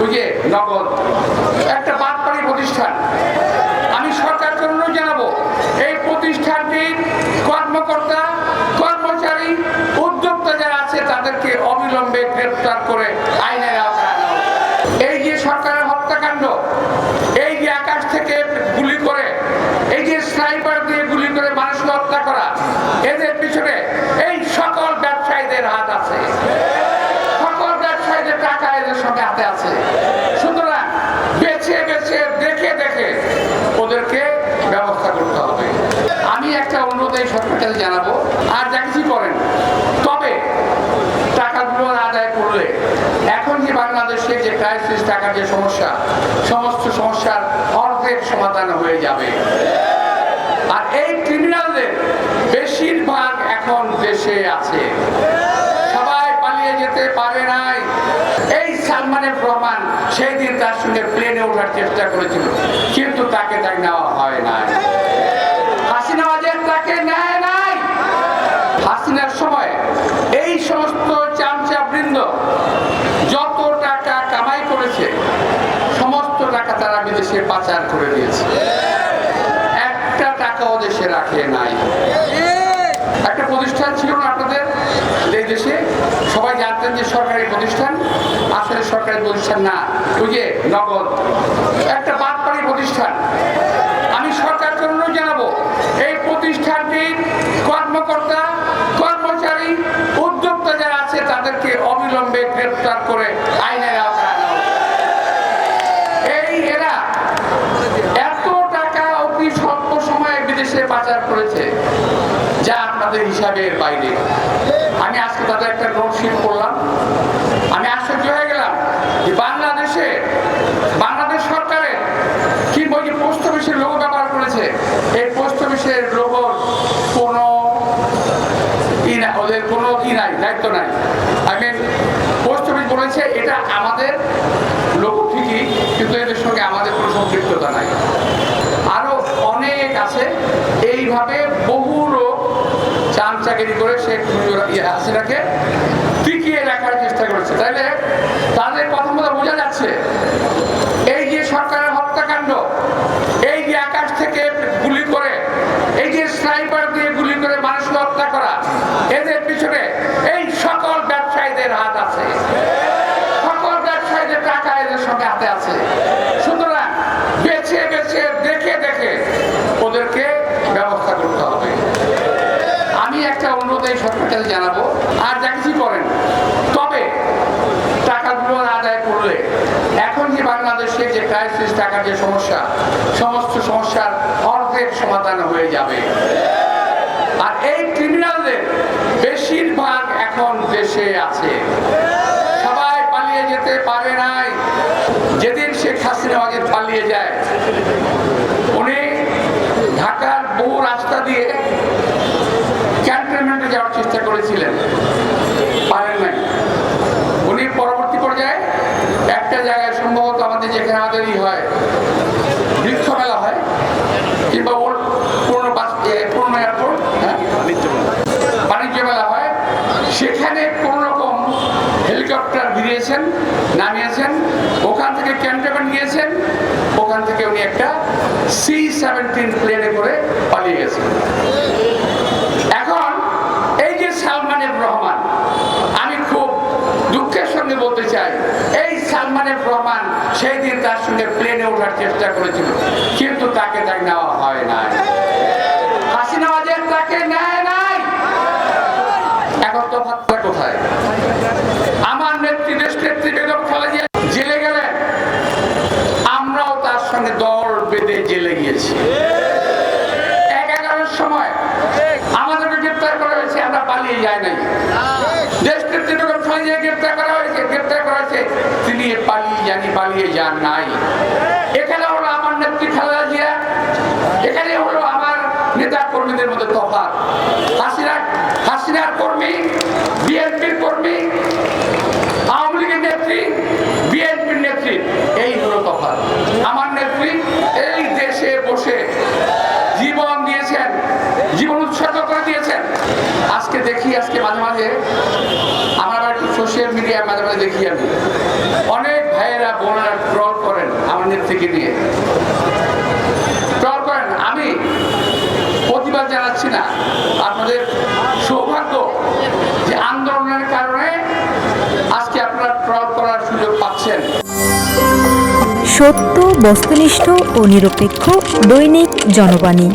ওই যে নগদ। একটা বাদপাড়ি প্রতিষ্ঠান। আমি সরকারকে অনুরোধ জানাব, এই প্রতিষ্ঠানটির কর্মকর্তা, কর্মচারী, উদ্যোক্তা যারা আছে, তাদেরকে অবিলম্বে গ্রেপ্তার করে আইনের আওতায় এই যে সরকারের হত্যাকাণ্ড এই যে আকাশ থেকে গুলি করে এই যে স্নাইপার দিয়ে গুলি করে মানুষকে হত্যা করা এদের পিছনে এই সকল ব্যবসায়ীদের হাত আছে সকল ব্যবসায়ীদের টাকা এদের সঙ্গে হাতে আছে সুতরাং বেছে বেছে দেখে দেখে ওদেরকে ব্যবস্থা করতে হবে আমি একটা অনুরোধ এই সরকারকে জানাব আর যা কিছু করেন তবে টাকাগুলো আদায় করলে এখন যে বাংলাদেশে যে ক্রাইসিস টাকার যে সমস্যা, সমস্ত সমস্যার অর্ধেক সমাধান হয়ে যাবে। আর এই ক্রিমিনালদের বেশিরভাগ এখন দেশে আছে। সবাই পালিয়ে যেতে পারে নাই। এই সালমানের রহমান সেই দিন তার সঙ্গে প্লেনে ওঠার চেষ্টা করেছিল, কিন্তু তাকে তাই নেওয়া হয় নাই। হাসিনাওয়াজেন তাকে নেয় নাই। হাসিনার সময় এই সমস্ত চামচা বৃন্দ যত টাকা কামাই করেছে সমস্ত টাকা তারা বিদেশে পাচার করে দিয়েছে একটা টাকাও দেশে রাখে নাই। একটা প্রতিষ্ঠান ছিল না আপনাদের? এই দেশে সবাই জানতেন যে সরকারি প্রতিষ্ঠান, আসলে সরকারি প্রতিষ্ঠান না। ওই যে নগদ। একটা বাদপাড়ি প্রতিষ্ঠান। আমি সরকারকে অনুরোধ জানাব, এই প্রতিষ্ঠানটির কর্মকর্তা, কর্মচারী, উদ্যোক্তা যারা আছে, তাদেরকে অবিলম্বে গ্রেপ্তার করে আইনের বিদেশে পাচার করেছে, যা আপনাদের হিসাবের বাইরে। আমি আজকে তাদের একটা নোটশিট করলাম। আমি আশ্চর্য হয়ে গেলাম যে বাংলাদেশে, বাংলাদেশ সরকারের কি ওই যে পোস্ট অফিসের লোগো ব্যবহার করেছে, এই পোস্ট অফিসের লোগোর কোনো ই না, ওদের কোনো ই নাই, দায়িত্ব নাই। আই মিন পোস্ট অফিস বলেছে, এটা আমাদের লোক ঠিকই, কিন্তু এদের সঙ্গে আমাদের কোনো সম্পৃক্ততা নাই। অনেক আছে। এইভাবে বহু লোক চামচাগিরি করে সে আছে তাকে হাসিনাকে টিকিয়ে রাখার চেষ্টা করেছে। তাইলে তাদের কথা মতো বোঝা যাচ্ছে এই যে সরকারের হত্যাকাণ্ড এই যে আকাশ থেকে গুলি করে এই যে স্নাইপার দিয়ে গুলি করে মানুষকে হত্যা করা এদের পিছনে এই সকল ব্যবসায়ীদের হাত আছে সকল ব্যবসায়ীদের টাকা এদের সঙ্গে হাতে আছে সুতরাং বেছে বেছে দেখে দেখে ওদেরকে ব্যবস্থা করতে হবে আমি একটা অনুরোধ এই সরকারকে জানাব আর যা কিছু করেন তবে টাকাগুলো আদায় করলে এখন যে বাংলাদেশে যে ক্রাইসিস টাকার যে সমস্যা, সমস্ত সমস্যার অর্ধেক সমাধান হয়ে যাবে। আর এই ক্রিমিনালদের বেশিরভাগ এখন দেশে আছে। সবাই পালিয়ে যেতে পারে নাই। যেদিন শেখ হাসিনা আগে পালিয়ে যায়, উনি ঢাকার বহু রাস্তা দিয়ে ক্যান্টনমেন্টে যাওয়ার চেষ্টা করেছিলেন। পারেন নাই। উনি পরবর্তী পর্যায়ে একটা জায়গায় সম্ভবত আমাদের যেখানে আমাদের ই হয়, বৃক্ষ মেলা হয়, কিংবা ওর পুরনো বাস পুরনো এয়ারপোর্ট হ্যাঁ? বাণিজ্য মেলা হয়। সেখানে কোনোরকম হেলিকপ্টার ভিড়িয়েছেন, নামিয়েছেন, ওখান থেকে ক্যান্টনমেন্ট গিয়েছেন ওখান থেকে উনি একটা সি সেভেন্টিন প্লেনে করে পালিয়ে গেছেন এখন এই যে সালমানের রহমান আমি খুব দুঃখের সঙ্গে বলতে চাই এই সালমানের রহমান সেই দিন তার সঙ্গে প্লেনে ওঠার চেষ্টা করেছিল, কিন্তু তাকে তাই নেওয়া হয় নাই। জেলে আমরাও তার সঙ্গে বেঁধে জেলে সময় আমাদেরকে গ্রেপ্তার করা হয়েছে, আমরা পালিয়ে যাই নাই। নেত্রী গ্রেপ্তার করা হয়েছে, গ্রেপ্তার করা হয়েছে, তিনি পালিয়ে জানি পালিয়ে যান নাই। এখানে হলো আমার নেত্রী খালেদা জিয়া, এখানে হলো আমার নেতা কর্মীদের মধ্যে তফাৎ। হাসিনা, হাসিনার কর্মী, বিএনপির কর্মী, আওয়ামী লীগের নেত্রী, বিএনপির নেত্রী, এই হলো তফাৎ। আমার নেত্রী এই দেশে বসে জীবন দিয়েছেন, জীবন উৎসর্গ করে দিয়েছেন। আজকে দেখি, আজকে মাঝে মাঝে মাঝে আমি অনেক ভাইয়েরা বোনেরা ট্রল করেন আমার নেত্রীকে নিয়ে। ট্রল করেন। আমি প্রতিবাদ জানাচ্ছি না। আপনাদের সৌভাগ্য যে আন্দোলনের কারণে আজকে আপনারা ট্রল করার সুযোগ পাচ্ছেন। সত্য, বস্তুনিষ্ঠ ও নিরপেক্ষ দৈনিক জনবাণী।